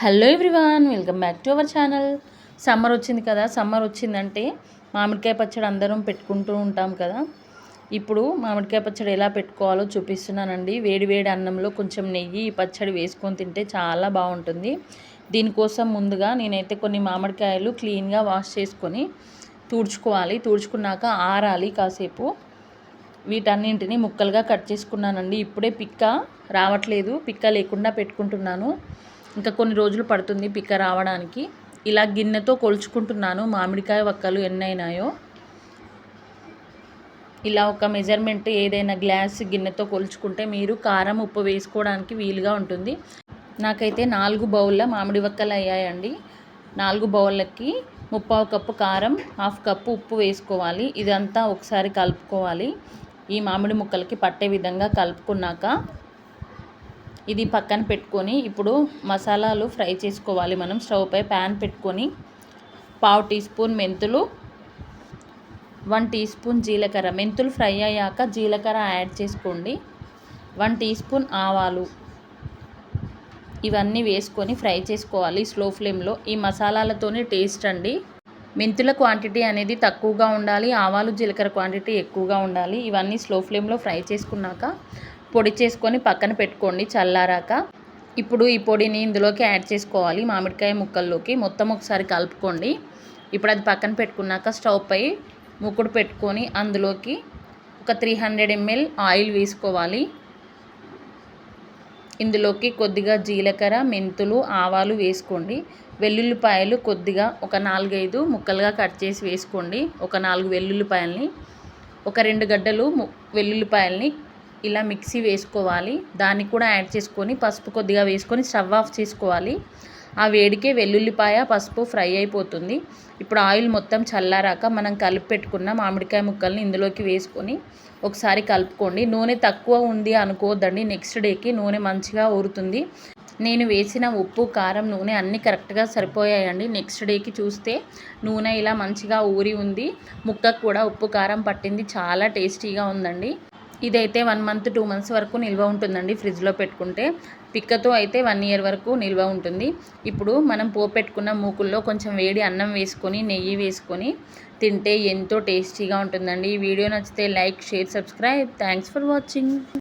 Hello everyone welcome back to our channel. Summer వచ్చింది కదా summer వచ్చిందంటే మామిడికాయ పచ్చడి అందరం పెట్టుకుంటూ ఉంటాం కదా. ఇప్పుడు మామిడికాయ పచ్చడి ఎలా పెట్టుకోవాలో చూపిస్తున్నానండి. వేడి వేడి అన్నంలో కొంచెం నెయ్యి ఈ పచ్చడి వేసుకొని తింటే చాలా బాగుంటుంది. దీనికోసం ముందుగా నేనైతే కొన్ని మామిడికాయలు క్లీన్గా వాష్ చేసుకొని తుడుచుకోవాలి. తుడుచుకున్నాక ఆరాలి కాసేపు. వీటన్నింటిని ముక్కలుగా కట్ చేసుకున్నానండి. ఇప్పుడే పిక్క రావట్లేదు. పిక్క లేకుండా పెట్టుకుంటున్నాను. ఇంకా కొన్ని రోజులు పడుతుంది పిక్క రావడానికి. ఇలా గిన్నెతో కొలుచుకుంటున్నాను. మామిడికాయ వక్కలు ఎన్నైనాయో. ఇలా ఒక మెజర్మెంట్ ఏదైనా గ్లాస్ గిన్నెతో కొలుచుకుంటే మీరు కారం ఉప్పు వేసుకోవడానికి వీలుగా ఉంటుంది. నాకైతే నాలుగు బౌల్ల మామిడి వక్కలు అయ్యాయండి. నాలుగు బౌళ్ళకి ముప్పావు కప్పు కారం హాఫ్ కప్పు ఉప్పు వేసుకోవాలి. ఇదంతా ఒకసారి కలుపుకోవాలి. ఈ మామిడి ముక్కలకి పట్టే విధంగా కలుపుకున్నాక ఇది పక్కన పెట్టుకొని ఇప్పుడు మసాలాలు ఫ్రై చేసుకోవాలి మనం. స్టవ్ పై ప్యాన్ పెట్టుకొని పావు టీ స్పూన్ మెంతులు వన్ టీ స్పూన్ జీలకర్ర. మెంతులు ఫ్రై అయ్యాక జీలకర్ర యాడ్ చేసుకోండి. వన్ టీ స్పూన్ ఆవాలు ఇవన్నీ వేసుకొని ఫ్రై చేసుకోవాలి స్లో ఫ్లేమ్లో ఈ మసాలాలతోనే టేస్ట్ అండి. మెంతుల క్వాంటిటీ అనేది తక్కువగా ఉండాలి ఆవాలు జీలకర్ర క్వాంటిటీ ఎక్కువగా ఉండాలి. ఇవన్నీ స్లో ఫ్లేమ్లో ఫ్రై చేసుకున్నాక పొడి చేసుకొని పక్కన పెట్టుకోండి చల్లారాక. ఇప్పుడు ఈ పొడిని ఇందులోకి యాడ్ చేసుకోవాలి మామిడికాయ ముక్కల్లోకి. మొత్తం ఒకసారి కలుపుకోండి. ఇప్పుడు అది పక్కన పెట్టుకున్నాక స్టవ్ పై ముక్కుడు పెట్టుకొని అందులోకి ఒక త్రీ హండ్రెడ్ ఎంఎల్ ఆయిల్ వేసుకోవాలి. ఇందులోకి కొద్దిగా జీలకర్ర మెంతులు ఆవాలు వేసుకోండి. వెల్లుల్లిపాయలు కొద్దిగా ఒక నాలుగైదు ముక్కలుగా కట్ చేసి వేసుకోండి. ఒక నాలుగు వెల్లుల్లిపాయల్ని ఒక రెండు గడ్డలు వెల్లుల్లిపాయల్ని ఇలా మిక్సీ వేసుకోవాలి. దాన్ని కూడా యాడ్ చేసుకొని పసుపు కొద్దిగా వేసుకొని స్టవ్ ఆఫ్ చేసుకోవాలి. ఆ వేడికే వెల్లుల్లిపాయ పసుపు ఫ్రై అయిపోతుంది. ఇప్పుడు ఆయిల్ మొత్తం చల్లారాక మనం కలిపి పెట్టుకున్న మామిడికాయ ముక్కల్ని ఇందులోకి వేసుకొని ఒకసారి కలుపుకోండి. నూనె తక్కువ ఉంది అనుకోవద్దండి. నెక్స్ట్ డేకి నూనె మంచిగా ఊరుతుంది. నేను వేసిన ఉప్పు కారం నూనె అన్నీ కరెక్ట్గా సరిపోయాయండి. నెక్స్ట్ డేకి చూస్తే నూనె ఇలా మంచిగా ఊరి ఉంది. ముక్కకు కూడా ఉప్పు కారం పట్టింది. చాలా టేస్టీగా ఉందండి. ఇదైతే వన్ మంత్ టూ మంత్స్ వరకు నిల్వ ఉంటుందండి ఫ్రిడ్జ్లో పెట్టుకుంటే. పిక్కతో అయితే వన్ ఇయర్ వరకు నిల్వ ఉంటుంది. ఇప్పుడు మనం పోపెట్టుకున్న మూకుల్లో కొంచెం వేడి అన్నం వేసుకొని నెయ్యి వేసుకొని తింటే ఎంతో టేస్టీగా ఉంటుందండి. ఈ వీడియో నచ్చితే like share subscribe. Thanks for watching.